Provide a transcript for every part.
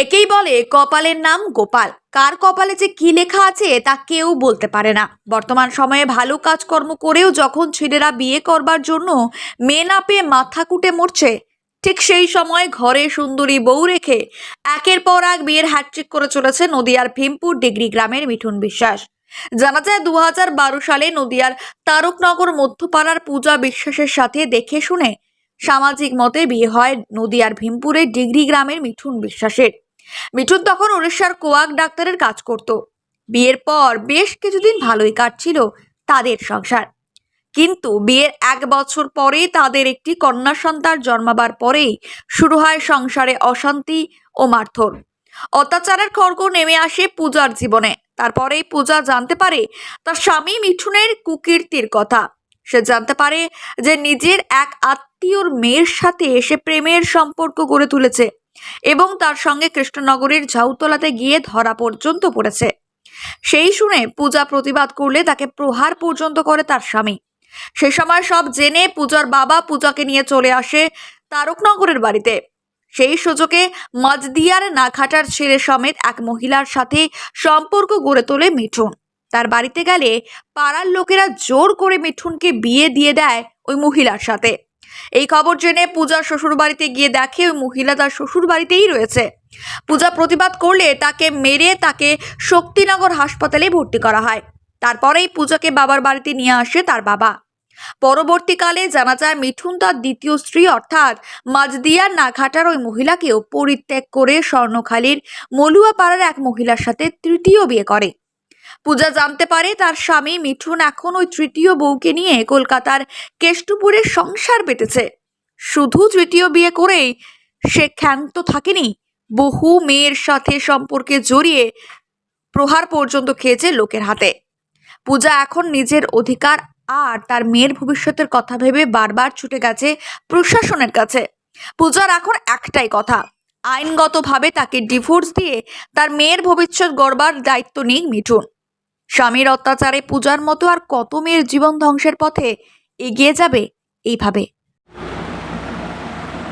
একেই বলে কপালের নাম গোপাল। কার কপালে যে কি লেখা আছে, তা কেউ বলতে পারে না। বর্তমান সময়ে ভালো কাজকর্ম করেও যখন ছেলেরা বিয়ে করবার জন্য মেয়ে না পেয়ে মাথা কুটে মরছে, ঠিক সেই সময় ঘরে সুন্দরী বউ রেখে একের পর এক বিয়ের হ্যাট্রিক করে চলেছে নদিয়ার ভীমপুর ডিগ্রি গ্রামের মিঠুন বিশ্বাস। জানা যায় দু হাজার বারো সালে নদিয়ার তারকনগর মধ্যপাড়ার পূজা বিশ্বাসের সাথে দেখে শুনে সামাজিক মতে বিয়ে হয় নদিয়ার ভীমপুরের ডিগ্রি গ্রামের মিঠুন বিশ্বাসের। মিঠুন তখন উড়িষ্যার কোয়াক ডাক্তারের কাজ করত। বিয়ের পর বেশ কিছুদিন ভালোই কাটছিল তাদের সংসার। কিন্তু বিয়ের এক বছর পরেই তাদের একটি কন্যা সন্তান জন্মাবার পরেই শুরু হয় সংসারে অশান্তি ও মারধর। অত্যাচারের খড়গ নেমে আসে পূজার জীবনে। তারপরেই পূজা জানতে পারে তার স্বামী মিঠুনের কুকীর্তির কথা। সে জানতে পারে যে নিজের এক আত্মীয়র মেয়ের সাথে সে প্রেমের সম্পর্ক গড়ে তুলেছে। এবং তার সঙ্গে কৃষ্ণনগরের ঝাউতলাতে গিয়ে ধরা পর্যন্ত পড়েছে। সেই শুনে পূজা প্রতিবাদ করলে তাকে প্রহার পর্যন্ত করে তার স্বামী। সে সময় সব জেনে পূজার বাবা পূজাকে নিয়ে চলে আসে তারকনগরের বাড়িতে। সেই সুযোগে মজদিয়ার নাখাটার ছেলে সমেত এক মহিলার সাথে সম্পর্ক গড়ে তোলে মিঠুন। তার বাড়িতে গেলে পাড়ার লোকেরা জোর করে মিঠুনকে বিয়ে দিয়ে দেয় ওই মহিলার সাথে। এই খবর জেনে পূজা শ্বশুর বাড়িতে গিয়ে দেখে ওই মহিলা তার শ্বশুর বাড়িতেই রয়েছে। পূজা প্রতিবাদ করলে তাকে মেরে তাকে শক্তিনগর হাসপাতালে ভর্তি করা হয়। তারপরেই পূজাকে বাবার বাড়িতে নিয়ে আসে তার বাবা। পরবর্তীকালে জানা যায় মিঠুন তার দ্বিতীয় স্ত্রী, অর্থাৎ মাজদিয়ার নাঘাটার ওই মহিলাকেও পরিত্যাগ করে স্বর্ণখালীর মলুয়াপাড়ার এক মহিলার সাথে তৃতীয় বিয়ে করে। পূজা জানতে পারে তার স্বামী মিঠুন এখন ওই তৃতীয় বউকে নিয়ে কলকাতার কেষ্টপুরে সংসার পেতেছে শুধু তৃতীয় বিয়ে করেই সে ক্ষান্ত থাকেনি। বহু মেয়ের সাথে সম্পর্কে জড়িয়ে প্রহার পর্যন্ত খেয়েছে লোকের হাতে। পূজা এখন নিজের অধিকার আর তার মেয়ের ভবিষ্যতের কথা ভেবে বারবার ছুটে গেছে প্রশাসনের কাছে। পূজার এখন একটাই কথা, আইনগতভাবে তাকে ডিভোর্স দিয়ে তার মেয়ের ভবিষ্যৎ গড়বার দায়িত্ব নিক মিঠুন। স্বামীর অত্যাচারে পূজার মতো আর কত মেয়ের জীবন ধ্বংসের পথে এগিয়ে যাবে এইভাবে?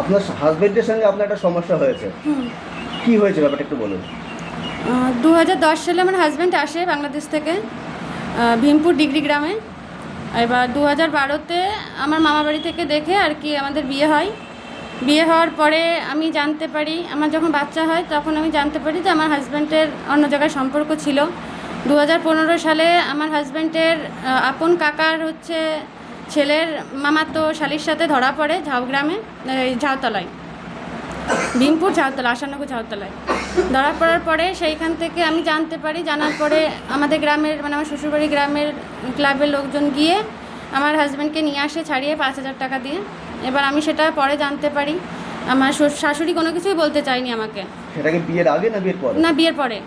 আপনার হাজবেন্ডের সঙ্গে আপনার একটা সমস্যা হয়েছে। কি হয়েছে ব্যাপারটা একটু বলুন। দু হাজার দশ সালে আমার হাজব্যান্ড আসে বাংলাদেশ থেকে ভীমপুর ডিগ্রি গ্রামে। এবার দু হাজার বারোতে আমার মামা বাড়ি থেকে দেখে আর কি আমাদের বিয়ে হয়। বিয়ে হওয়ার পরে আমি জানতে পারি আমার যখন বাচ্চা হয় তখন আমি জানতে পারি যে আমার হাজব্যান্ডের অন্য জায়গায় সম্পর্ক ছিল। দু হাজার পনেরো সালে আমার হাজব্যান্ডের আপন কাকার হচ্ছে ছেলের মামাতো শালির সাথে ধরা পড়ে ঝাউগ্রামে ঝাউতলায় ভীমপুর ঝাউতলা আশানগর ঝাউতলায়। ধরা পড়ার পরে সেইখান থেকে আমি জানতে পারি জানার পরে আমাদের গ্রামের মানে আমার শ্বশুরবাড়ি গ্রামের ক্লাবের লোকজন গিয়ে আমার হাজব্যান্ডকে নিয়ে আসে ছাড়িয়ে পাঁচ হাজার টাকা দিয়ে। এবার আমি সেটা পরে জানতে পারি। আমার শাশুড়ি কোনো কিছুই বলতে চায়নি আমাকে। বিয়ের আগে না বিয়ের পরে? না বিয়ের পরে।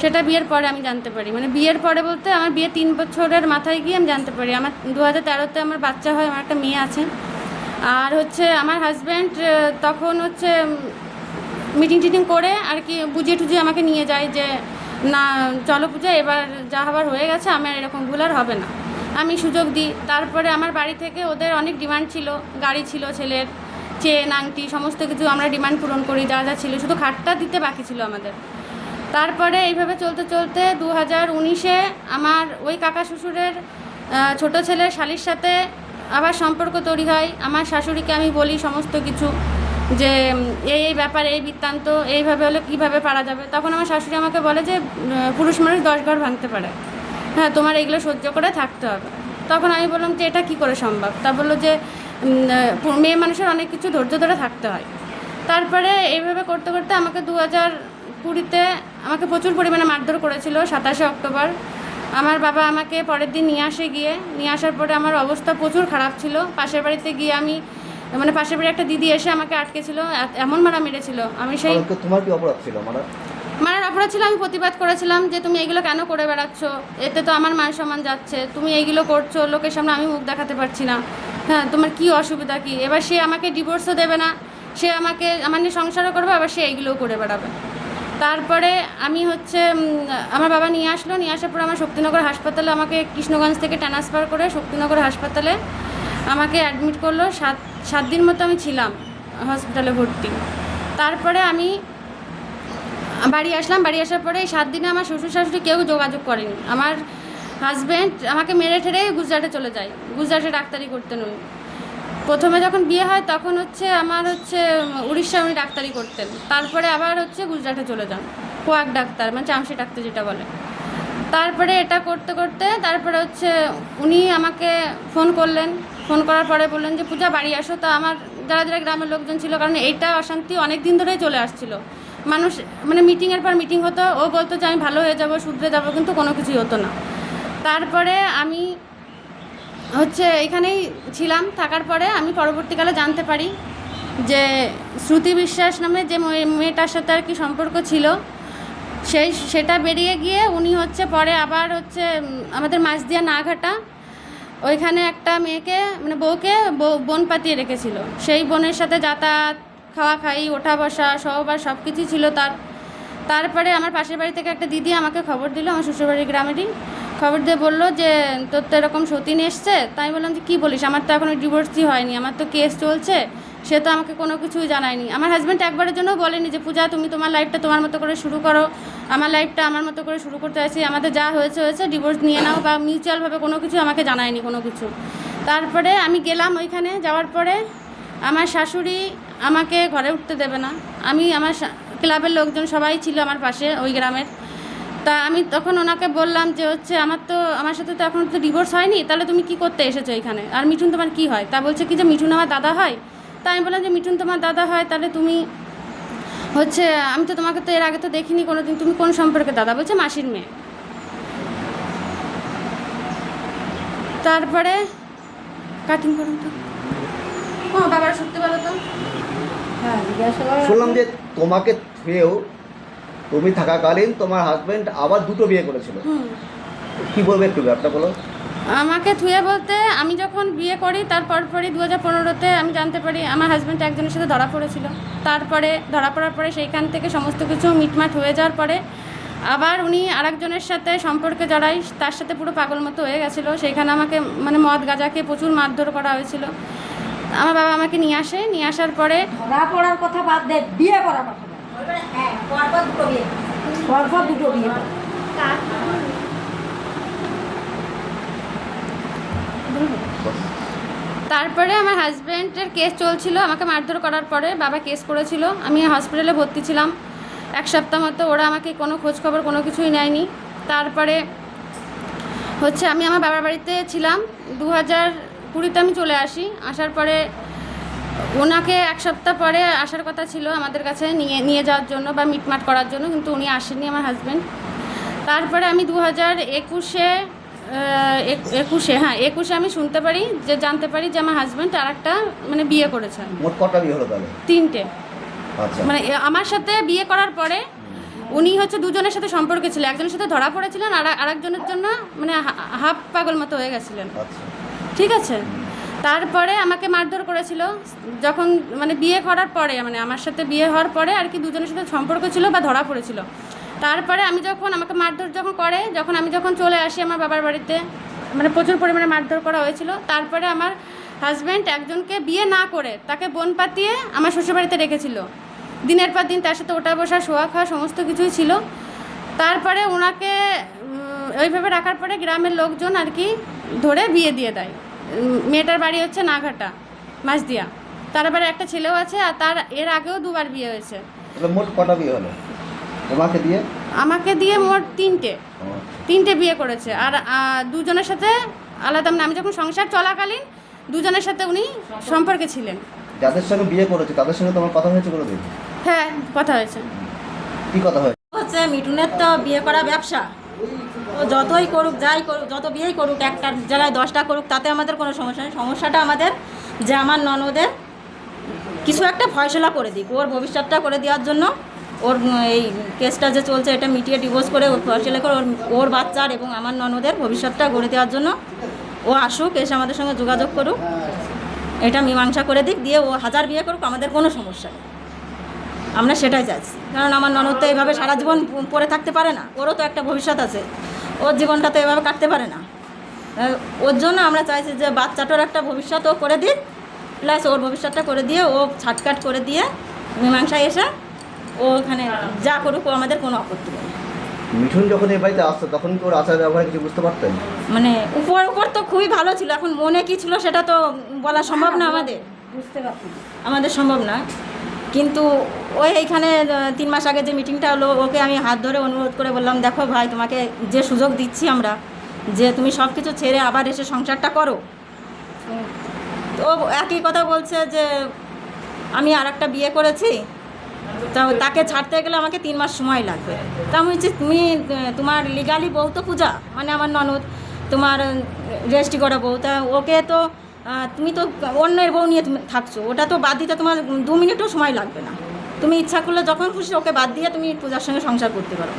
সেটা বিয়ের পরে আমি জানতে পারি। মানে বিয়ের পরে বলতে আমার বিয়ে তিন বছরের মাথায় গিয়ে আমি জানতে পারি। আমার দু হাজার তেরোতে আমার বাচ্চা হয় আমার একটা মেয়ে আছে। আর হচ্ছে আমার হাজব্যান্ড তখন হচ্ছে মিটিং টিটিং করে আর কি বুঝিয়ে টুজিয়ে আমাকে নিয়ে যায় যে, না, চলো পূজা, এবার যা হবার হয়ে গেছে, আমার এরকম ভুল আর হবে না। আমি সুযোগ দিই। তারপরে আমার বাড়ি থেকে ওদের অনেক ডিমান্ড ছিল। গাড়ি ছিল, ছেলের, চেন, আংটি, সমস্ত কিছু আমরা ডিমান্ড পূরণ করি, যা যা ছিল। শুধু খাটটা দিতে বাকি ছিল আমাদের। তারপরে এইভাবে চলতে চলতে দু হাজার উনিশে আমার ওই কাকা শ্বশুরের ছোট ছেলের শালির সাথে আবার সম্পর্ক তৈরি হয়। আমার শাশুড়িকে আমি বলি সমস্ত কিছু যে এই এই ব্যাপার, এই বৃত্তান্ত, এইভাবে হলে কীভাবে পারা যাবে? তখন আমার শাশুড়ি আমাকে বলে যে পুরুষ মানুষ দশ ঘর ভাঙতে পারে। হ্যাঁ তোমার এগুলো সহ্য করে থাকতে হবে। তখন আমি বললাম যে, এটা কী করে সম্ভব? তা বলল যে মেয়ে মানুষের অনেক কিছু ধৈর্য ধরে থাকতে হয়। তারপরে এইভাবে করতে করতে আমাকে দু হাজার কুড়িতে আমাকে প্রচুর পরিমাণে মারধর করেছিল সাতাশে অক্টোবর। আমার বাবা আমাকে পরের দিন নিয়ে আসে গিয়ে। নিয়ে আসার পরে আমার অবস্থা প্রচুর খারাপ ছিল। পাশের বাড়িতে গিয়ে আমি মানে পাশের বাড়ি একটা দিদি এসে আমাকে আটকেছিল। এমন মারা মেরেছিল। আমি সেই তোমার কি অপরাধ ছিল? মারার অপরাধ ছিল আমি প্রতিবাদ করেছিলাম যে তুমি এইগুলো কেন করে বেড়াচ্ছ? এতে তো আমার মান সম্মান যাচ্ছে। তুমি এইগুলো করছ লোকের সামনে আমি মুখ দেখাতে পারছি না। হ্যাঁ তোমার কি অসুবিধা কি? এবার সে আমাকে ডিভোর্সও দেবে না। সে আমাকে আমার নিয়ে সংসারও করবে আবার সে এইগুলোও করে বেড়াবে। তারপরে আমি হচ্ছে আমার বাবা নিয়ে আসলো, নিয়ে আসার পর আমার শক্তিনগর হাসপাতালে আমাকে কৃষ্ণগঞ্জ থেকে ট্রান্সফার করে শক্তিনগর হাসপাতালে আমাকে অ্যাডমিট করল। সাত সাত দিন মতো আমি ছিলাম হসপিটালে ভর্তি। তারপরে আমি বাড়ি আসলাম, বাড়ি আসার পরে এই সাত দিনে আমার শ্বশুর শাশুড়ি কেউ যোগাযোগ করেনি। আমার হাজব্যান্ড আমাকে মেরে ঠেরে গুজরাটে চলে যায়। গুজরাটে ডাক্তারি করতেন উনি। প্রথমে যখন বিয়ে হয় তখন হচ্ছে আমার হচ্ছে উড়িষ্যা উনি ডাক্তারি করতেন। তারপরে আবার হচ্ছে গুজরাটে চলে যান। কোয়াক ডাক্তার মানে চামসি ডাক্তার যেটা বলে। তারপরে এটা করতে করতে তারপরে হচ্ছে উনি আমাকে ফোন করলেন। ফোন করার পরে বললেন যে, পূজা, বাড়ি আসো। তো আমার যারা যারা গ্রামের লোকজন ছিল, কারণ এইটা অশান্তি অনেক দিন ধরেই চলে আসছিল। মানুষ মানে মিটিংয়ের পর মিটিং হতো। ও বলতো যে, আমি ভালো হয়ে যাব, শুধরে যাব, কিন্তু কোনো কিছুই হতো না। তারপরে আমি হচ্ছে এখানেই ছিলাম, থাকার পরে আমি পরবর্তীকালে জানতে পারি যে শ্রুতি বিশ্বাস নামে যে মেয়ে- মেয়েটার সাথে আর কি সম্পর্ক ছিল, সেই, সেটা বেরিয়ে গিয়ে উনি হচ্ছে পরে আবার হচ্ছে আমাদের মাঝদিয়া নাঘাটা, ওইখানে একটা মেয়েকে মানে বউকে বউ- বোন পাতিয়ে রেখেছিল। সেই বোনের সাথে যাতায়াত, খাওয়া খাই, ওঠা বসা সহবাস সব কিছুই ছিল তার। তারপরে আমার পাশের বাড়ি থেকে একটা দিদি আমাকে খবর দিল, আমার শ্বশুরবাড়ির গ্রামেরই। খবর দিয়ে বলল যে, তোর তো এরকম সতীন এসছে? তাই বললাম যে, কী বলিস? আমার তো এখনও ডিভোর্সই হয়নি। আমার তো কেস চলছে। সে তো আমাকে কোনো কিছুই জানায়নি। আমার হাজব্যান্ড একবারের জন্য বলেনি যে, পূজা, তুমি তোমার লাইফটা তোমার মতো করে শুরু করো। আমার লাইফটা আমার মতো করে শুরু করতে আছি আমাদের যা হয়েছে হয়েছে। ডিভোর্স নিয়ে নাও বা মিউচুয়ালভাবে কোনো কিছু আমাকে জানায়নি কোনো কিছু। তারপরে আমি গেলাম ওইখানে। যাওয়ার পরে আমার শাশুড়ি আমাকে ঘরে উঠতে দেবে না। আমি, আমার ক্লাবের লোকজন সবাই ছিল আমার পাশে ওই গ্রামের। তা আমি তখন ওনাকে বললাম যে হচ্ছে আমার তো, আমার সাথে তো এখন তো ডিভোর্স হয়নি, তাহলে তুমি কি করতে এসেছ এখানে? আর মিঠুন তোমার কি হয়? তা বলছে কি যে মিঠুন আমার দাদা হয়। তা আমি বললাম যে মিঠুন তোমার দাদা হয়, তাহলে তুমি হচ্ছে, আমি তো তোমাকে তো এর আগে তো দেখিনি কোনো দিন তুমি কোন সম্পর্কে দাদা? বলছে মাসির মেয়ে। তারপরে কাটিং করুন তো। ও, বাবার, সত্যি বলো তো? হ্যাঁ শুনলাম যে তোমাকে থুয়েও তুমি থাকাকালীন তোমার হাজবেন্ড আবার দুটো বিয়ে করেছিল। কি বলবে একটু ব্যাপারটা বলো। আমাকে থুয়ে বলতে আমি যখন বিয়ে করি তারপর পরই দু হাজার পনেরোতে আমি জানতে পারি আমার হাজব্যান্ড একজনের সাথে ধরা পড়েছিল। তারপরে ধরা পড়ার পরে সেইখান থেকে সমস্ত কিছু মিটমাট হয়ে যাওয়ার পরে আবার উনি আরেকজনের সাথে সম্পর্কে জড়াই তার সাথে পুরো পাগল মতো হয়ে গেছিল। সেইখানে আমাকে মানে মদ গাঁজাকে প্রচুর মারধর করা হয়েছিল। আমার বাবা আমাকে নিয়ে আসে নিয়ে আসার পরে ধরা পড়ার কথা বাদ দে বিয়ে করার কথা। পরপর দুটো বিয়ে। তারপরে আমার হাজব্যান্ডের কেস চলছিল, আমাকে মারধর করার পরে বাবা কেস করেছিল। আমি হসপিটালে ভর্তি ছিলাম। এক সপ্তাহ মতো ওরা আমাকে কোনো খোঁজ খবর কোনো কিছুই নেয়নি। তারপরে হচ্ছে আমি আমার বাবার বাড়িতে ছিলাম। দু হাজার কুড়িতে আমি চলে আসি। আসার পরে ওনাকে এক সপ্তাহ পরে আসার কথা ছিল আমাদের কাছে নিয়ে নিয়ে যাওয়ার জন্য বা মিটমাট করার জন্য কিন্তু উনি আসেননি আমার হাজব্যান্ড তারপরে আমি দু হাজার একুশে একুশে হ্যাঁ একুশে আমি শুনতে পারি যে জানতে পারি যে আমার হাজব্যান্ড আর একটা মানে বিয়ে করেছে মোট কটা বিয়ে হলো তাহলে? তিনটে। আচ্ছা। মানে আমার সাথে বিয়ে করার পরে উনি হচ্ছে দুজনের সাথে সম্পর্কে ছিল একজনের সাথে ধরা পড়েছিলেন আর আরেকজনের জন্য মানে হাফ পাগল মতো হয়ে গেছিলেন। আচ্ছা। ঠিক আছে? তারপরে আমাকে মারধর করেছিল। যখন মানে বিয়ে করার পরে মানে আমার সাথে বিয়ে হওয়ার পরে আর কি দুজনের সাথে সম্পর্ক ছিল বা ধরা পড়েছিল। তারপরে আমি যখন আমাকে মারধর যখন করে, যখন আমি যখন চলে আসি আমার বাবার বাড়িতে মানে প্রচুর পরিমাণে মারধর করা হয়েছিল। তারপরে আমার হাজব্যান্ড একজনকে বিয়ে না করে তাকে বোন পাতিয়ে আমার শ্বশুরবাড়িতে রেখেছিল। দিনের পর দিন তার সাথে ওঠা বসা, শোয়া খাওয়া সমস্ত কিছুই ছিল। তারপরে ওনাকে ওইভাবে রাখার পরে গ্রামের লোকজন আর কি ধরে বিয়ে দিয়ে দেয়। মেয়েটার বাড়ি হচ্ছে নাঘাটা মাঝদিয়া তার আবার একটা ছেলেও আছে আর তার এর আগেও দুবার বিয়ে হয়েছে। তাহলে মোট কটা বিয়ে হলো? তোমাকে দিয়ে? আমাকে দিয়ে মোট তিনটে। তিনটে বিয়ে করেছে। আর দুজনের সাথে আলাদা মানে আমি যখন সংসার চলাকালীন দুজনের সাথে উনি সম্পর্কে ছিলেন। যাদের সঙ্গে বিয়ে করেছে তাদের সঙ্গে তোমার কথা হয়েছে কোনোদিন? হ্যাঁ কথা হয়েছে। কি কথা হয়েছে? হচ্ছে মিঠুনের তো বিয়ে করা ব্যবসা। ও যতই করুক, যাই করুক, যত বিয়েই করুক, একটা জায়গায় দশটা করুক, তাতে আমাদের কোনো সমস্যা নেই। সমস্যাটা আমাদের যে আমার ননদের কিছু একটা ফয়সলা করে দিক। ওর ভবিষ্যৎটা করে দেওয়ার জন্য ওর এই কেসটা যে চলছে, এটা মিটিয়ে ডিভোর্স করে ওর ফয়সলা করে ওর ওর বাচ্চার এবং আমার ননদের ভবিষ্যৎটা গড়ে দেওয়ার জন্য ও আসুক, এসে আমাদের সঙ্গে যোগাযোগ করুক। এটা মীমাংসা করে দিক, দিয়ে ও হাজার বিয়ে করুক, আমাদের কোনো সমস্যা নেই। আমরা সেটাই চাইছি। কারণ আমার ননদ তো এইভাবে সারা জীবন পড়ে থাকতে পারে না। ওরও তো একটা ভবিষ্যৎ আছে। ওর জীবনটা তো এভাবে কাটতে পারে না। ওর জন্য আমরা চাইছি যে বাচ্চাটার একটা ভবিষ্যৎ ও করে দিক। প্লাস ওর ভবিষ্যৎটা করে দিয়ে ও ছাটকাট করে দিয়ে মীমাংসায় এসে ও ওখানে যা করুক ও আমাদের কোনো আপত্তি নেই। মিঠুন যখন এই বাড়িতে আসতো তখন কি ওর আচার ব্যবহার কিছু বুঝতে পারতেন? মানে উপর উপর তো খুবই ভালো ছিল। এখন মনে কি ছিল সেটা তো বলা সম্ভব না আমাদের। বুঝতে পারছি। আমাদের সম্ভব না। কিন্তু ওই এইখানে তিন মাস আগে যে মিটিংটা হলো, ওকে আমি হাত ধরে অনুরোধ করে বললাম, দেখো ভাই, তোমাকে যে সুযোগ দিচ্ছি আমরা, যে তুমি সব কিছু ছেড়ে আবার এসে সংসারটা করো। ও একই কথা বলছে যে, আমি আর একটা বিয়ে করেছি, তা তাকে ছাড়তে গেলে আমাকে তিন মাস সময় লাগবে। তা আমি বলছি, তুমি তোমার লিগালি বউ তো পূজা মানে আমার ননদ, তোমার রেজিস্ট্রি করা বউ। তা ওকে তো তুমি তো অন্যের বউ নিয়ে থাকছো। ওটা তো বাদ দিতে তোমার দু মিনিটও সময় লাগবে না। তুমি ইচ্ছা করলে যখন খুশি ওকে বাদ দিয়ে তুমি পূজার সঙ্গে সংসার করতে পারো।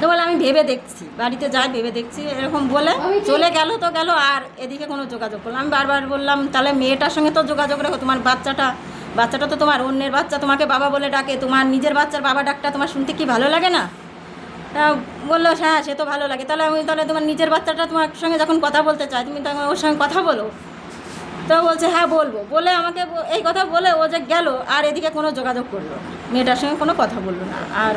তো বলে আমি ভেবে দেখছি বাড়িতে যাই ভেবে দেখছি এরকম বলে চলে গেল তো গেল আর এদিকে কোনো যোগাযোগ করলাম। আমি বারবার বললাম তাহলে মেয়েটার সঙ্গে তো যোগাযোগ রেখো তোমার বাচ্চাটা বাচ্চাটা তো তোমার অন্যের বাচ্চা তোমাকে বাবা বলে ডাকে তোমার নিজের বাচ্চার বাবা ডাকটা তোমার শুনতে কি ভালো লাগে না? বলল হ্যাঁ সে তো ভালো লাগে। তাহলে আমি তাহলে তোমার নিজের বাচ্চাটা তোমার সঙ্গে যখন কথা বলতে চাই, তুমি তখন ওর সঙ্গে কথা বলো। তো বলছে হ্যাঁ বলব। বলে আমাকে এই কথা বলে ও যে গেল, আর এদিকে কোনো যোগাযোগ করল মেয়েটার সঙ্গে কোনো কথা বলল না। আর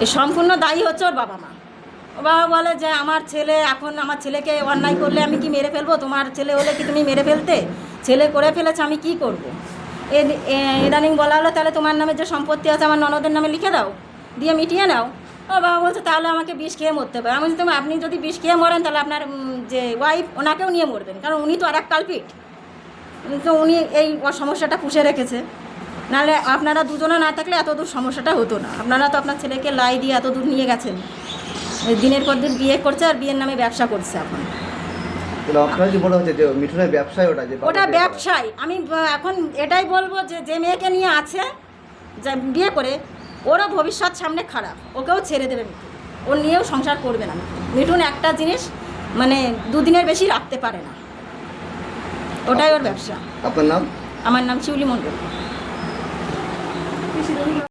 এই সম্পূর্ণ দায়ী হচ্ছে ওর বাবা মা। ও বাবা বলে যে, আমার ছেলে এখন আমার ছেলেকে অন্যায় করলে আমি কি মেরে ফেলব? তোমার ছেলে হলে কি তুমি মেরে ফেলতে? ছেলে করে ফেলেছে, আমি কি করব। এ- এ- ইদানিং বলা হলো, তাহলে তোমার নামে যে সম্পত্তি আছে, আমার ননদের নামে লিখে দাও। দিয়ে মিটিয়ে নাও। ও বাবা বলছে তাহলে আমাকে বিষ খেয়ে মরতে হবে। আমি বলছি, তুমি আপনি যদি বিষ খেয়ে মরেন তাহলে আপনার যে ওয়াইফ ওনাকেও নিয়ে মরবেন। কারণ উনি তো আর এক কালপিট। তো উনি এই সমস্যাটা পুষে রেখেছে। নাহলে আপনারা দুজনে না থাকলে এত দূর সমস্যাটা হতো না। আপনারা তো আপনার ছেলেকে লাই দিয়ে এত দূর নিয়ে গেছেন। দিনের পর দিন বিয়ে করছে আর বিয়ের নামে ব্যবসা করছে এখন। ওটা? ব্যবসায়। আমি এখন এটাই বলব যে যে মেয়েকে নিয়ে আছে যা বিয়ে করে ওরও ভবিষ্যৎ সামনে খারাপ ওকেও ছেড়ে দেবে মিঠুন ও নিয়েও সংসার করবে না মিঠুন। মিঠুন একটা জিনিস মানে দুদিনের বেশি রাখতে পারে না। ওটাই ওর ব্যবসা। আপনার নাম? আমার নাম শিউলি মণ্ডল।